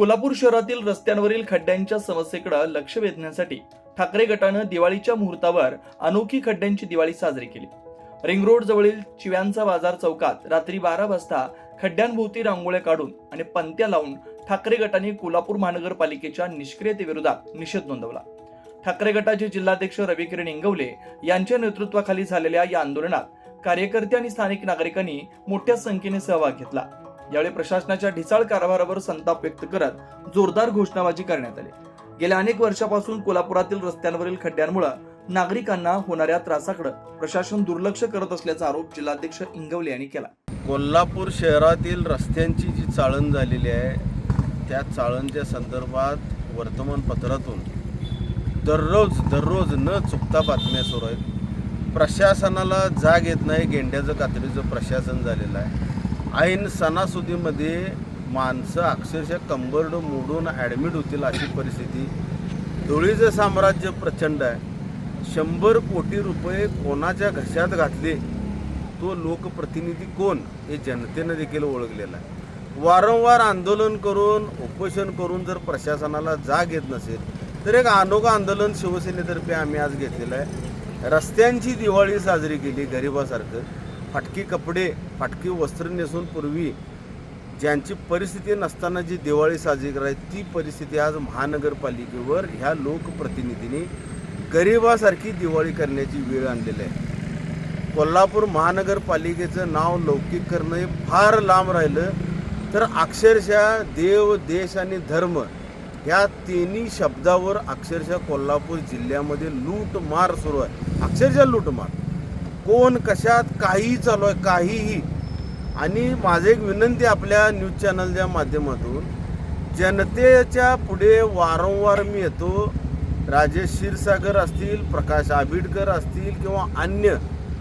कोल्हापूर शहरातील रस्त्यांवरील खड्ड्यांच्या समस्येकडे लक्ष वेधण्यासाठी ठाकरे गटानं दिवाळीच्या मुहूर्तावर अनोखी खड्ड्यांची दिवाळी साजरी केली. रिंग रोड जवळील चिव्यांचा बाजार चौकात रात्री बारा वाजता खड्ड्यांभोवती रांगोळ्या काढून आणि पंत्या लावून ठाकरे गटाने कोल्हापूर महानगरपालिकेच्या निष्क्रियतेविरोधात निषेध नोंदवला. ठाकरे गटाचे जिल्हाध्यक्ष रविकिरण इंगवले यांच्या नेतृत्वाखाली झालेल्या या आंदोलनात कार्यकर्ते आणि स्थानिक नागरिकांनी मोठ्या संख्येने सहभाग घेतला. यावेळी प्रशासनाच्या ढिसाळ कारभारावर संताप व्यक्त करत जोरदार घोषणाबाजी करण्यात आली. गेल्या अनेक वर्षापासून कोल्हापुरातील रस्त्यांवरील खड्ड्यांमुळे नागरिकांना होणाऱ्या त्रासाकडे प्रशासन दुर्लक्ष करत असल्याचा आरोप जिल्हाध्यक्ष इंगवले यांनी केला. कोल्हापूर शहरातील रस्त्यांची जी चाळण झालेली आहे त्या चाळणच्या संदर्भात वर्तमानपत्रातून दररोज दररोज न चुकता बातम्या सुरू आहेत. प्रशासनाला जाग येत नाही गेंड्याचं कात्रीचं प्रशासन झालेलं आहे. ऐन सणासुदीमध्ये माणसं अक्षरशः कंबरड मोडून ॲडमिट होतील अशी परिस्थिती. धुळीचं साम्राज्य प्रचंड आहे. शंभर कोटी रुपये कोणाच्या घशात घातले? तो लोकप्रतिनिधी कोण? हे जनतेनं देखील ओळखलेलं आहे. वारंवार आंदोलन करून उपोषण करून जर प्रशासनाला जाग येत नसेल तर एक अनोखं आंदोलन शिवसेनेतर्फे आम्ही आज घेतलेलं आहे. रस्त्यांची दिवाळी साजरी केली गरिबासारखं. फाटकी कपडे फाटकी वस्त्र नेसून पूर्वी ज्यांची परिस्थिती नसताना जी दिवाळी साजरी करायची ती परिस्थिती आज महानगरपालिकेवर ह्या लोकप्रतिनिधींनी गरिबासारखी दिवाळी करण्याची वेळ आणलेली आहे. कोल्हापूर महानगरपालिकेचं नाव लौकिक करणं हे फार लांब राहिलं तर अक्षरशः देव देश आणि धर्म ह्या तिन्ही शब्दावर अक्षरशः कोल्हापूर जिल्ह्यामध्ये लूटमार सुरू आहे. अक्षरशः लूटमार. कोण कशात काहीही चालू आहे काहीही. आणि माझे एक विनंती आपल्या न्यूज चॅनलच्या माध्यमातून जनतेच्या पुढे वारंवार मी येतो. राजेश क्षीरसागर असतील प्रकाश आबिडकर असतील किंवा अन्य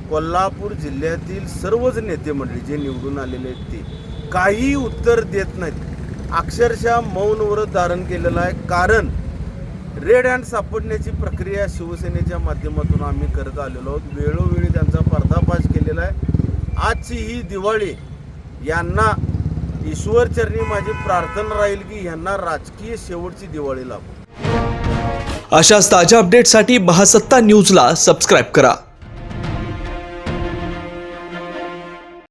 कोल्हापूर जिल्ह्यातील सर्वच नेते मंडळी जे निवडून आलेले आहेत ते काही उत्तर देत नाहीत. अक्षरशः मौन व्रत धारण केलेलं आहे. कारण रेड हँड सापडण्याची प्रक्रिया शिवसेनेच्या माध्यमातून आम्ही करत आलेलो आहोत. वेळोवेळी त्यांचा पर्दाफाश केलेला आहे. आजची ही दिवाळी यांना ईश्वरचरणी माझी प्रार्थना राहील की यांना राजकीय शेवटची दिवाळी लाभो. अशाच ताज्या अपडेटसाठी महासत्ता न्यूजला सबस्क्राईब करा.